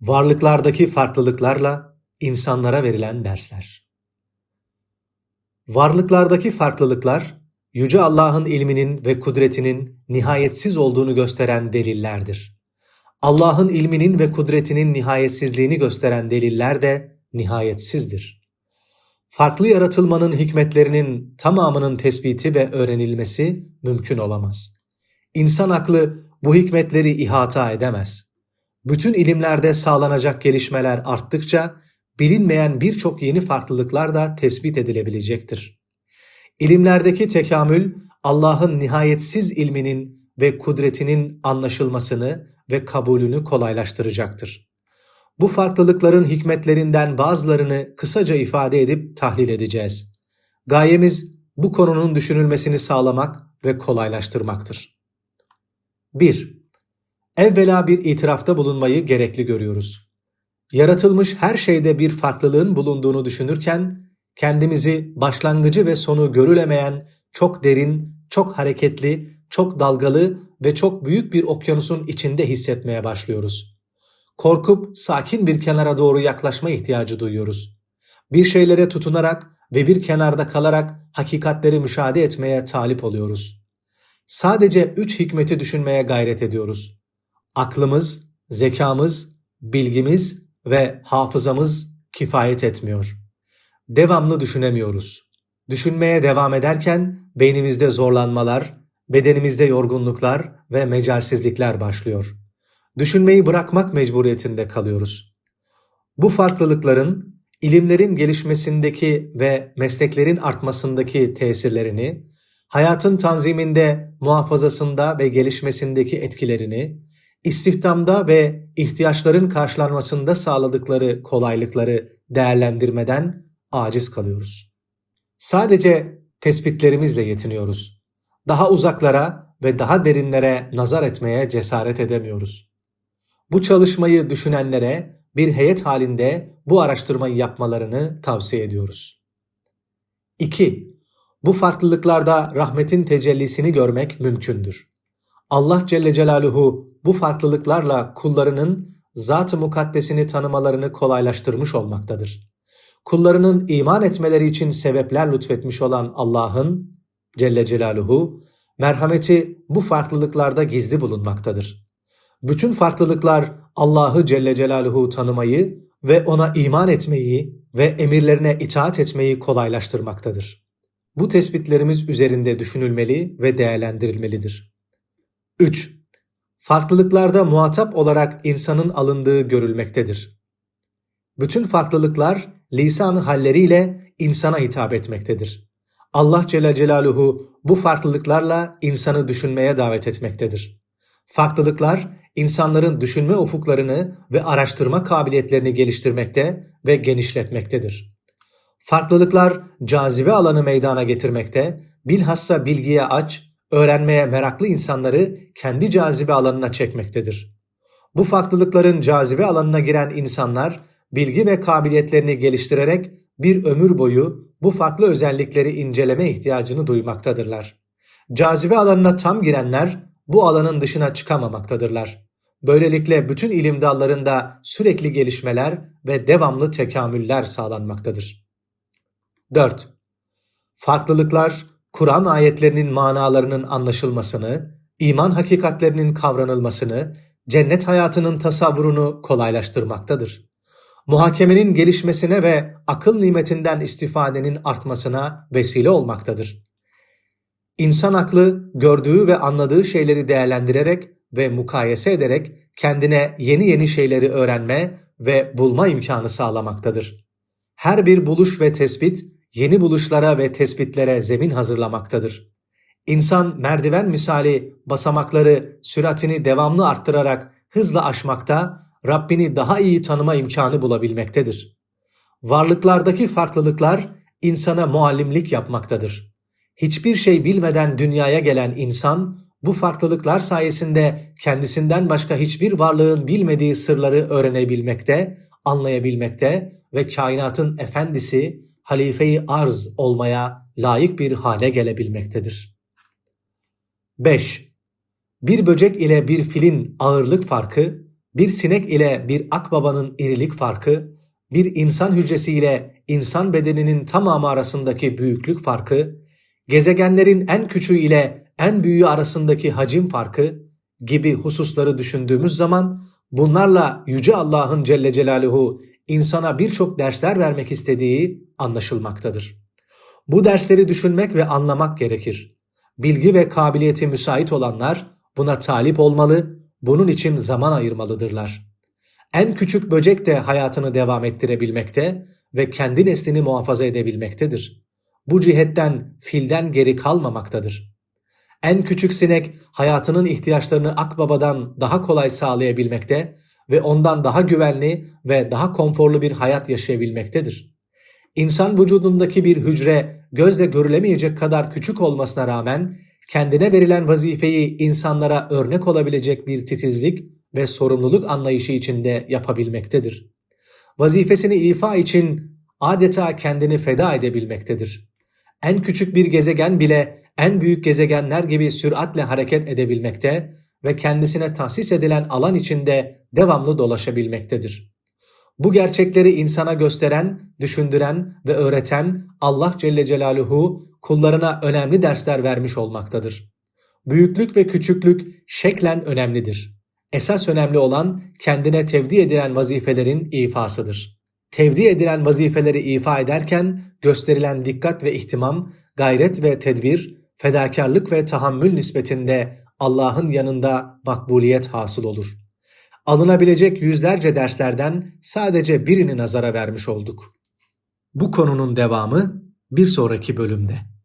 Varlıklardaki farklılıklarla insanlara verilen dersler. Varlıklardaki farklılıklar, Yüce Allah'ın ilminin ve kudretinin nihayetsiz olduğunu gösteren delillerdir. Allah'ın ilminin ve kudretinin nihayetsizliğini gösteren deliller de nihayetsizdir. Farklı yaratılmanın hikmetlerinin tamamının tespiti ve öğrenilmesi mümkün olamaz. İnsan aklı bu hikmetleri ihata edemez. Bütün ilimlerde sağlanacak gelişmeler arttıkça bilinmeyen birçok yeni farklılıklar da tespit edilebilecektir. İlimlerdeki tekamül Allah'ın nihayetsiz ilminin ve kudretinin anlaşılmasını ve kabulünü kolaylaştıracaktır. Bu farklılıkların hikmetlerinden bazılarını kısaca ifade edip tahlil edeceğiz. Gayemiz bu konunun düşünülmesini sağlamak ve kolaylaştırmaktır. 1. Evvela bir itirafta bulunmayı gerekli görüyoruz. Yaratılmış her şeyde bir farklılığın bulunduğunu düşünürken kendimizi başlangıcı ve sonu görülemeyen çok derin, çok hareketli, çok dalgalı ve çok büyük bir okyanusun içinde hissetmeye başlıyoruz. Korkup sakin bir kenara doğru yaklaşma ihtiyacı duyuyoruz. Bir şeylere tutunarak ve bir kenarda kalarak hakikatleri müşahede etmeye talip oluyoruz. Sadece üç hikmeti düşünmeye gayret ediyoruz. Aklımız, zekamız, bilgimiz ve hafızamız kifayet etmiyor. Devamlı düşünemiyoruz. Düşünmeye devam ederken beynimizde zorlanmalar, bedenimizde yorgunluklar ve mecalsizlikler başlıyor. Düşünmeyi bırakmak mecburiyetinde kalıyoruz. Bu farklılıkların ilimlerin gelişmesindeki ve mesleklerin artmasındaki tesirlerini, hayatın tanziminde, muhafazasında ve gelişmesindeki etkilerini, istihdamda ve ihtiyaçların karşılanmasında sağladıkları kolaylıkları değerlendirmeden aciz kalıyoruz. Sadece tespitlerimizle yetiniyoruz. Daha uzaklara ve daha derinlere nazar etmeye cesaret edemiyoruz. Bu çalışmayı düşünenlere bir heyet halinde bu araştırmayı yapmalarını tavsiye ediyoruz. 2. Bu farklılıklarda rahmetin tecellisini görmek mümkündür. Allah Celle Celaluhu bu farklılıklarla kullarının zat-ı mukaddesini tanımalarını kolaylaştırmış olmaktadır. Kullarının iman etmeleri için sebepler lütfetmiş olan Allah'ın Celle Celaluhu merhameti bu farklılıklarda gizli bulunmaktadır. Bütün farklılıklar Allah'ı Celle Celaluhu tanımayı ve ona iman etmeyi ve emirlerine itaat etmeyi kolaylaştırmaktadır. Bu tespitlerimiz üzerinde düşünülmeli ve değerlendirilmelidir. 3. Farklılıklarda muhatap olarak insanın alındığı görülmektedir. Bütün farklılıklar lisan-ı halleriyle insana hitap etmektedir. Allah Celle Celaluhu bu farklılıklarla insanı düşünmeye davet etmektedir. Farklılıklar insanların düşünme ufuklarını ve araştırma kabiliyetlerini geliştirmekte ve genişletmektedir. Farklılıklar cazibe alanı meydana getirmekte, bilhassa bilgiye aç, öğrenmeye meraklı insanları kendi cazibe alanına çekmektedir. Bu farklılıkların cazibe alanına giren insanlar bilgi ve kabiliyetlerini geliştirerek bir ömür boyu bu farklı özellikleri inceleme ihtiyacını duymaktadırlar. Cazibe alanına tam girenler bu alanın dışına çıkamamaktadırlar. Böylelikle bütün ilim dallarında sürekli gelişmeler ve devamlı tekamüller sağlanmaktadır. 4. Farklılıklar Kur'an ayetlerinin manalarının anlaşılmasını, iman hakikatlerinin kavranılmasını, cennet hayatının tasavvurunu kolaylaştırmaktadır. Muhakemenin gelişmesine ve akıl nimetinden istifadenin artmasına vesile olmaktadır. İnsan aklı gördüğü ve anladığı şeyleri değerlendirerek ve mukayese ederek kendine yeni yeni şeyleri öğrenme ve bulma imkanı sağlamaktadır. Her bir buluş ve tespit yeni buluşlara ve tespitlere zemin hazırlamaktadır. İnsan merdiven misali basamakları süratini devamlı arttırarak hızla aşmakta, Rabbini daha iyi tanıma imkanı bulabilmektedir. Varlıklardaki farklılıklar insana muallimlik yapmaktadır. Hiçbir şey bilmeden dünyaya gelen insan bu farklılıklar sayesinde kendisinden başka hiçbir varlığın bilmediği sırları öğrenebilmekte, anlayabilmekte ve kainatın efendisi, halife-i arz olmaya layık bir hale gelebilmektedir. 5. Bir böcek ile bir filin ağırlık farkı, bir sinek ile bir akbabanın irilik farkı, bir insan hücresi ile insan bedeninin tamamı arasındaki büyüklük farkı, gezegenlerin en küçüğü ile en büyüğü arasındaki hacim farkı gibi hususları düşündüğümüz zaman bunlarla Yüce Allah'ın Celle Celaluhu insana birçok dersler vermek istediği anlaşılmaktadır. Bu dersleri düşünmek ve anlamak gerekir. Bilgi ve kabiliyeti müsait olanlar buna talip olmalı, bunun için zaman ayırmalıdırlar. En küçük böcek de hayatını devam ettirebilmekte ve kendi neslini muhafaza edebilmektedir. Bu cihetten filden geri kalmamaktadır. En küçük sinek hayatının ihtiyaçlarını akbabadan daha kolay sağlayabilmekte ve ondan daha güvenli ve daha konforlu bir hayat yaşayabilmektedir. İnsan vücudundaki bir hücre gözle görülemeyecek kadar küçük olmasına rağmen kendine verilen vazifeyi insanlara örnek olabilecek bir titizlik ve sorumluluk anlayışı içinde yapabilmektedir. Vazifesini ifa için adeta kendini feda edebilmektedir. En küçük bir gezegen bile en büyük gezegenler gibi süratle hareket edebilmekte ve kendisine tahsis edilen alan içinde devamlı dolaşabilmektedir. Bu gerçekleri insana gösteren, düşündüren ve öğreten Allah Celle Celaluhu kullarına önemli dersler vermiş olmaktadır. Büyüklük ve küçüklük şeklen önemlidir. Esas önemli olan kendine tevdi edilen vazifelerin ifasıdır. Tevdi edilen vazifeleri ifa ederken gösterilen dikkat ve ihtimam, gayret ve tedbir, fedakarlık ve tahammül nispetinde Allah'ın yanında makbuliyet hasıl olur. Alınabilecek yüzlerce derslerden sadece birini nazara vermiş olduk. Bu konunun devamı bir sonraki bölümde.